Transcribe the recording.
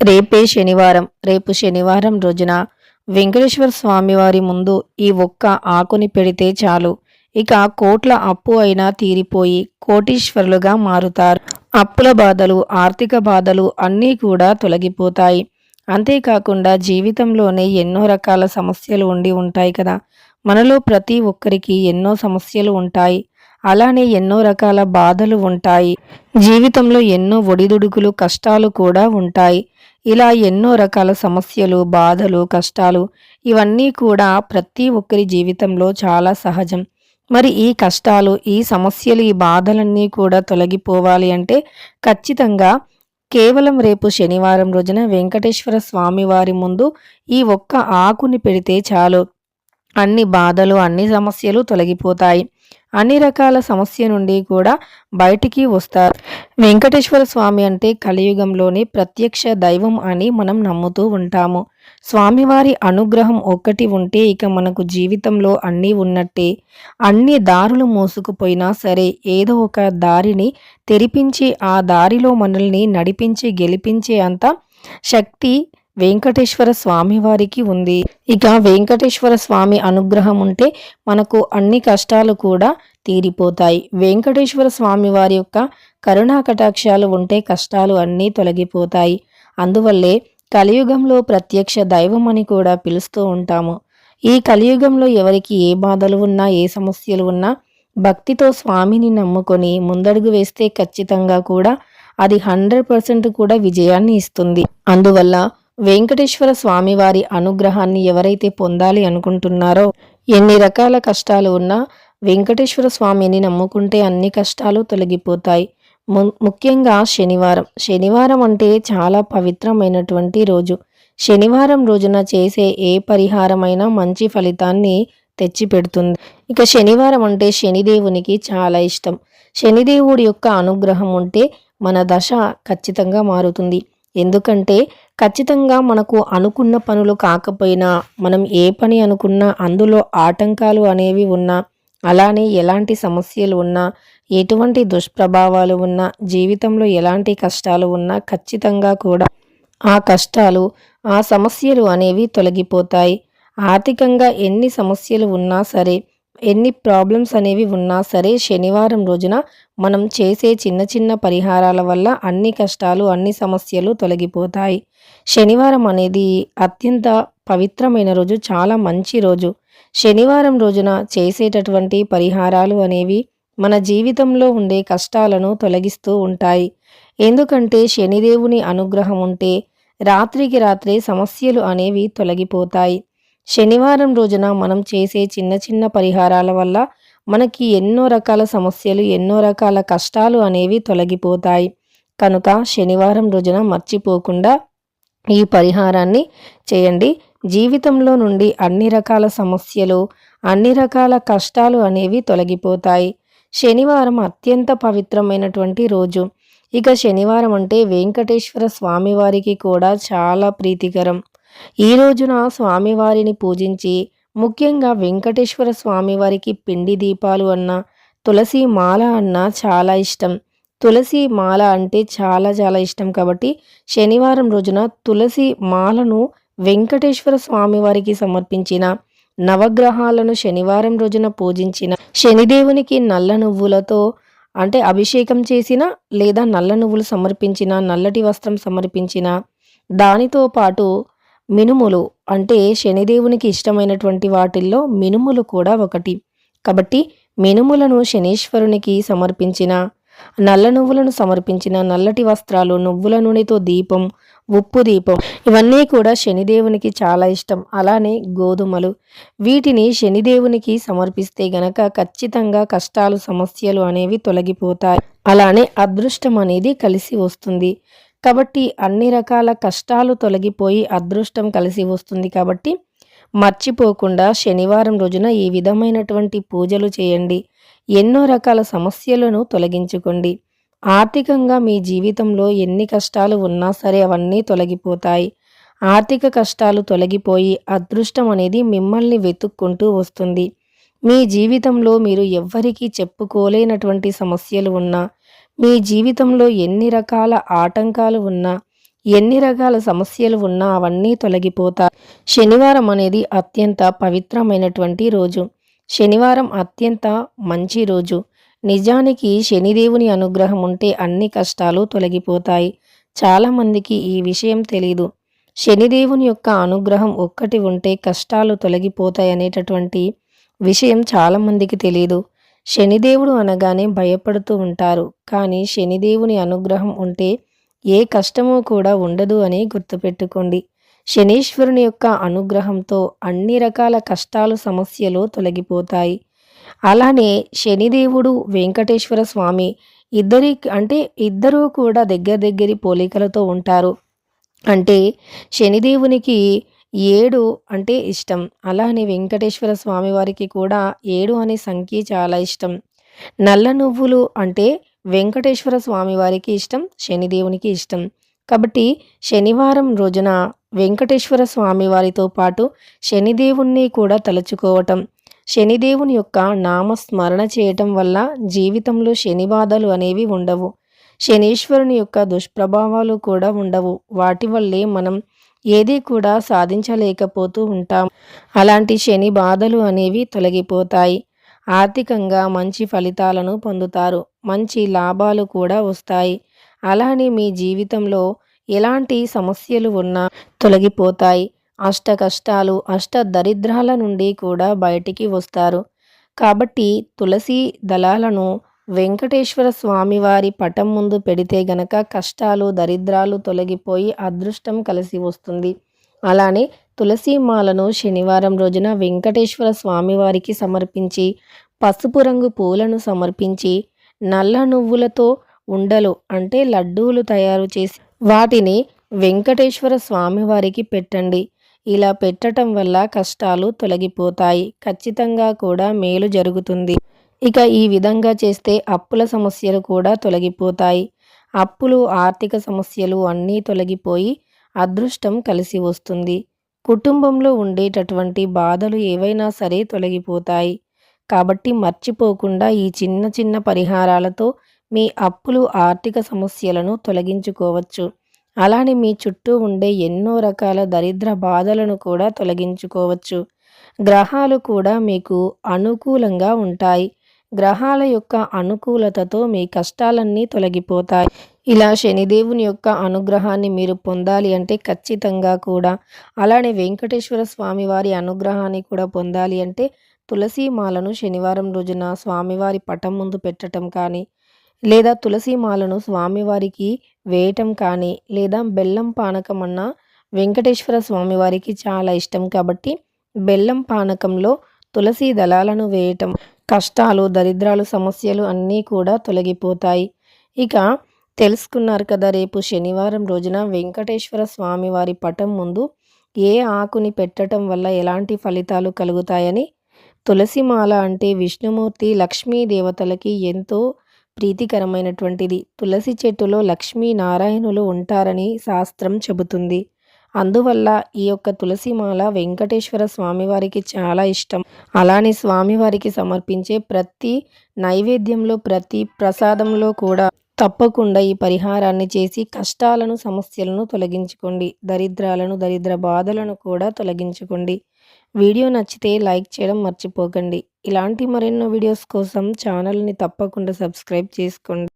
రేపే శనివారం. రేపు శనివారం రోజున వెంకటేశ్వర స్వామివారి ముందు ఈ ఒక్క ఆకుని పెడితే చాలు. ఇక కోట్ల అప్పు అయినా తీరిపోయి కోటీశ్వరులుగా మారుతారు. అప్పుల బాధలు ఆర్థిక బాధలు అన్నీ కూడా తొలగిపోతాయి. అంతేకాకుండా జీవితంలోనే ఎన్నో రకాల సమస్యలు ఉండి ఉంటాయి కదా. మనలో ప్రతి ఒక్కరికి ఎన్నో సమస్యలు ఉంటాయి. అలానే ఎన్నో రకాల బాధలు ఉంటాయి. జీవితంలో ఎన్నో ఒడిదుడుకులు కష్టాలు కూడా ఉంటాయి. ఇలా ఎన్నో రకాల సమస్యలు బాధలు కష్టాలు ఇవన్నీ కూడా ప్రతి ఒక్కరి జీవితంలో చాలా సహజం. మరి ఈ కష్టాలు ఈ సమస్యలు ఈ బాధలన్నీ కూడా తొలగిపోవాలి అంటే ఖచ్చితంగా కేవలం రేపు శనివారం రోజున వెంకటేశ్వర స్వామి వారి ముందు ఈ ఒక్క ఆకుని పెడితే చాలు. అన్ని బాధలు అన్ని సమస్యలు తొలగిపోతాయి. అన్ని రకాల సమస్య నుండి కూడా బయటికి వస్తారు. వెంకటేశ్వర స్వామి అంటే కలియుగంలోని ప్రత్యక్ష దైవం అని మనం నమ్ముతూ ఉంటాము. స్వామివారి అనుగ్రహం ఒక్కటి ఉంటే ఇక మనకు జీవితంలో అన్నీ ఉన్నట్టే. అన్ని దారులు మోసుకుపోయినా సరే ఏదో ఒక దారిని తెరిపించి ఆ దారిలో మనల్ని నడిపించి గెలిపించే అంత శక్తి వెంకటేశ్వర స్వామి వారికి ఉంది. ఇక వెంకటేశ్వర స్వామి అనుగ్రహం ఉంటే మనకు అన్ని కష్టాలు కూడా తీరిపోతాయి. వెంకటేశ్వర స్వామి వారి యొక్క కరుణా కటాక్షాలు ఉంటే కష్టాలు అన్నీ తొలగిపోతాయి. అందువల్లే కలియుగంలో ప్రత్యక్ష దైవం అని కూడా పిలుస్తూ ఉంటాము. ఈ కలియుగంలో ఎవరికి ఏ బాధలు ఉన్నా ఏ సమస్యలు ఉన్నా భక్తితో స్వామిని నమ్ముకొని ముందడుగు వేస్తే ఖచ్చితంగా కూడా అది హండ్రెడ్ పర్సెంట్ కూడా విజయాన్ని ఇస్తుంది. అందువల్ల వెంకటేశ్వర స్వామివారి అనుగ్రహాన్ని ఎవరైతే పొందాలి అనుకుంటున్నారో ఎన్ని రకాల కష్టాలు ఉన్నా వెంకటేశ్వర స్వామిని నమ్ముకుంటే అన్ని కష్టాలు తొలగిపోతాయి. ముఖ్యంగా శనివారం. శనివారం అంటే చాలా పవిత్రమైనటువంటి రోజు. శనివారం రోజున చేసే ఏ పరిహారమైనా మంచి ఫలితాన్ని తెచ్చిపెడుతుంది. ఇక శనివారం అంటే శనిదేవునికి చాలా ఇష్టం. శనిదేవుడి యొక్క అనుగ్రహం ఉంటే మన దశ ఖచ్చితంగా మారుతుంది. ఎందుకంటే ఖచ్చితంగా మనకు అనుకున్న పనులు కాకపోయినా మనం ఏ పని అనుకున్నా అందులో ఆటంకాలు అనేవి ఉన్నా అలానే ఎలాంటి సమస్యలు ఉన్నా ఎటువంటి దుష్ప్రభావాలు ఉన్నా జీవితంలో ఎలాంటి కష్టాలు ఉన్నా ఖచ్చితంగా కూడా ఆ కష్టాలు ఆ సమస్యలు అనేవి తొలగిపోతాయి. ఆర్థికంగా ఎన్ని సమస్యలు ఉన్నా సరే ఎన్ని ప్రాబ్లమ్స్ అనేవి ఉన్నా సరే శనివారం రోజున మనం చేసే చిన్న చిన్న పరిహారాల వల్ల అన్ని కష్టాలు అన్ని సమస్యలు తొలగిపోతాయి. శనివారం అనేది అత్యంత పవిత్రమైన రోజు చాలా మంచి రోజు. శనివారం రోజున చేసేటటువంటి పరిహారాలు అనేవి మన జీవితంలో ఉండే కష్టాలను తొలగిస్తూ ఉంటాయి. ఎందుకంటే శనిదేవుని అనుగ్రహం ఉంటే రాత్రికి రాత్రే సమస్యలు అనేవి తొలగిపోతాయి. శనివారం రోజున మనం చేసే చిన్న చిన్న పరిహారాల వల్ల మనకి ఎన్నో రకాల సమస్యలు ఎన్నో రకాల కష్టాలు అనేవి తొలగిపోతాయి. కనుక శనివారం రోజున మర్చిపోకుండా ఈ పరిహారాన్ని చేయండి. జీవితంలో నుండి అన్ని రకాల సమస్యలు అన్ని రకాల కష్టాలు అనేవి తొలగిపోతాయి. శనివారం అత్యంత పవిత్రమైనటువంటి రోజు. ఇక శనివారం అంటే వెంకటేశ్వర స్వామివారికి కూడా చాలా ప్రీతికరం. ఈ రోజున స్వామివారిని పూజించి ముఖ్యంగా వెంకటేశ్వర స్వామివారికి పిండి దీపాలు అన్న తులసి మాల అన్న చాలా ఇష్టం. తులసి మాల అంటే చాలా చాలా ఇష్టం కాబట్టి శనివారం రోజున తులసి మాలను వెంకటేశ్వర స్వామివారికి సమర్పించిన నవగ్రహాలను శనివారం రోజున పూజించిన శనిదేవునికి నల్ల నువ్వులతో అంటే అభిషేకం చేసిన లేదా నల్ల నువ్వులు సమర్పించిన నల్లటి వస్త్రం సమర్పించిన దానితో పాటు మినుములు అంటే శనిదేవునికి ఇష్టమైనటువంటి వాటిల్లో మినుములు కూడా ఒకటి. కాబట్టి మినుములను శనీశ్వరునికి సమర్పించిన నల్ల నువ్వులను సమర్పించిన నల్లటి వస్త్రాలు నువ్వుల నూనెతో దీపం ఉప్పు దీపం ఇవన్నీ కూడా శనిదేవునికి చాలా ఇష్టం. అలానే గోధుమలు. వీటిని శనిదేవునికి సమర్పిస్తే గనక ఖచ్చితంగా కష్టాలు సమస్యలు అనేవి తొలగిపోతాయి. అలానే అదృష్టం అనేది కలిసి వస్తుంది. కాబట్టి అన్ని రకాల కష్టాలు తొలగిపోయి అదృష్టం కలిసి వస్తుంది కాబట్టి మర్చిపోకుండా శనివారం రోజున ఈ విధమైనటువంటి పూజలు చేయండి. ఎన్నో రకాల సమస్యలను తొలగించుకోండి. ఆర్థికంగా మీ జీవితంలో ఎన్ని కష్టాలు ఉన్నా సరే అవన్నీ తొలగిపోతాయి. ఆర్థిక కష్టాలు తొలగిపోయి అదృష్టం అనేది మిమ్మల్ని వెతుక్కుంటూ వస్తుంది. మీ జీవితంలో మీరు ఎవ్వరికీ చెప్పుకోలేనటువంటి సమస్యలు ఉన్నా మీ జీవితంలో ఎన్ని రకాల ఆటంకాలు ఉన్నా ఎన్ని రకాల సమస్యలు ఉన్నా అవన్నీ తొలగిపోతాయి శనివారం అనేది అత్యంత పవిత్రమైనటువంటి రోజు. శనివారం అత్యంత మంచి రోజు. నిజానికి శనిదేవుని అనుగ్రహం ఉంటే అన్ని కష్టాలు తొలగిపోతాయి. చాలామందికి ఈ విషయం తెలీదు. శనిదేవుని యొక్క అనుగ్రహం ఒక్కటి ఉంటే కష్టాలు తొలగిపోతాయి అనేటటువంటి విషయం చాలామందికి తెలియదు శనిదేవుడు అనగానే భయపడుతూ ఉంటారు. కానీ శనిదేవుని అనుగ్రహం ఉంటే ఏ కష్టము కూడా ఉండదు అని గుర్తుపెట్టుకోండి. శనీశ్వరుని యొక్క అనుగ్రహంతో అన్ని రకాల కష్టాలు సమస్యలు తొలగిపోతాయి. అలానే శనిదేవుడు వెంకటేశ్వర స్వామి ఇద్దరి అంటే ఇద్దరూ కూడా దగ్గర దగ్గరి పోలికలతో ఉంటారు. అంటే శనిదేవునికి ఏడు అంటే ఇష్టం. అలానే వెంకటేశ్వర స్వామివారికి కూడా ఏడు అనే సంఖ్య చాలా ఇష్టం. నల్ల నువ్వులు అంటే వెంకటేశ్వర స్వామివారికి ఇష్టం శనిదేవునికి ఇష్టం. కాబట్టి శనివారం రోజున వెంకటేశ్వర స్వామి వారితో పాటు శనిదేవుణ్ణి కూడా తలుచుకోవటం. శనిదేవుని యొక్క నామస్మరణ చేయటం వల్ల జీవితంలో శని బాధలు అనేవి ఉండవు. శనీశ్వరుని యొక్క దుష్ప్రభావాలు కూడా ఉండవు. వాటి వల్లే మనం ఏది కూడా సాధించలేకపోతూ ఉంటాం. అలాంటి శని బాధలు అనేవి తొలగిపోతాయి. ఆర్థికంగా మంచి ఫలితాలను పొందుతారు. మంచి లాభాలు కూడా వస్తాయి. అలానే మీ జీవితంలో ఎలాంటి సమస్యలు ఉన్నా తొలగిపోతాయి. అష్ట కష్టాలు అష్ట దరిద్రాల నుండి కూడా బయటికి వస్తారు. కాబట్టి తులసి దళాలను వెంకటేశ్వర స్వామివారి పటం ముందు పెడితే గనక కష్టాలు దరిద్రాలు తొలగిపోయి అదృష్టం కలిసి వస్తుంది. అలానే తులసి మాలను శనివారం రోజున వెంకటేశ్వర స్వామివారికి సమర్పించి పసుపు రంగు పూలను సమర్పించి నల్ల నువ్వులతో ఉండలు అంటే లడ్డూలు తయారు చేసి వాటిని వెంకటేశ్వర స్వామివారికి పెట్టండి. ఇలా పెట్టడం వల్ల కష్టాలు తొలగిపోతాయి. ఖచ్చితంగా కూడా మేలు జరుగుతుంది. ఇక ఈ విధంగా చేస్తే అప్పుల సమస్యలు కూడా తొలగిపోతాయి. అప్పులు ఆర్థిక సమస్యలు అన్నీ తొలగిపోయి అదృష్టం కలిసి వస్తుంది. కుటుంబంలో ఉండేటటువంటి బాధలు ఏవైనా సరే తొలగిపోతాయి. కాబట్టి మర్చిపోకుండా ఈ చిన్న చిన్న పరిహారాలతో మీ అప్పులు ఆర్థిక సమస్యలను తొలగించుకోవచ్చు. అలానే మీ చుట్టూ ఉండే ఎన్నో రకాల దరిద్ర బాధలను కూడా తొలగించుకోవచ్చు. గ్రహాలు కూడా మీకు అనుకూలంగా ఉంటాయి. గ్రహాల యొక్క అనుకూలతతో మీ కష్టాలన్నీ తొలగిపోతాయి. ఇలా శనిదేవుని యొక్క అనుగ్రహాన్ని మీరు పొందాలి అంటే ఖచ్చితంగా కూడా. అలానే వెంకటేశ్వర స్వామి వారి అనుగ్రహాన్ని కూడా పొందాలి అంటే తులసి మాలను శనివారం రోజున స్వామివారి పటం ముందు పెట్టడం కానీ లేదా తులసి మాలను స్వామివారికి వేయటం కానీ లేదా బెల్లం పానకం అన్న వెంకటేశ్వర స్వామివారికి చాలా ఇష్టం కాబట్టి బెల్లం పానకంలో తులసి దళాలను వేయటం. కష్టాలు దరిద్రాలు సమస్యలు అన్నీ కూడా తొలగిపోతాయి. ఇక తెలుసుకున్నారు కదా రేపు శనివారం రోజున వెంకటేశ్వర స్వామి వారి పటం ముందు ఏ ఆకుని పెట్టడం వల్ల ఎలాంటి ఫలితాలు కలుగుతాయని? తులసిమాల అంటే విష్ణుమూర్తి లక్ష్మీ దేవతలకి ఎంతో ప్రీతికరమైనటువంటిది. తులసి చెట్టులో లక్ష్మీ నారాయణులు ఉంటారని శాస్త్రం చెబుతుంది. అందువల్ల ఈ యొక్క తులసిమాల వెంకటేశ్వర స్వామివారికి చాలా ఇష్టం. అలానే స్వామివారికి సమర్పించే ప్రతి నైవేద్యంలో ప్రతి ప్రసాదంలో కూడా తప్పకుండా ఈ పరిహారాన్ని చేసి కష్టాలను సమస్యలను తొలగించుకోండి. దరిద్రాలను దరిద్ర బాధలను కూడా తొలగించుకోండి. వీడియో నచ్చితే లైక్ చేయడం మర్చిపోకండి. ఇలాంటి మరెన్నో వీడియోస్ కోసం ఛానల్ని తప్పకుండా సబ్స్క్రైబ్ చేసుకోండి.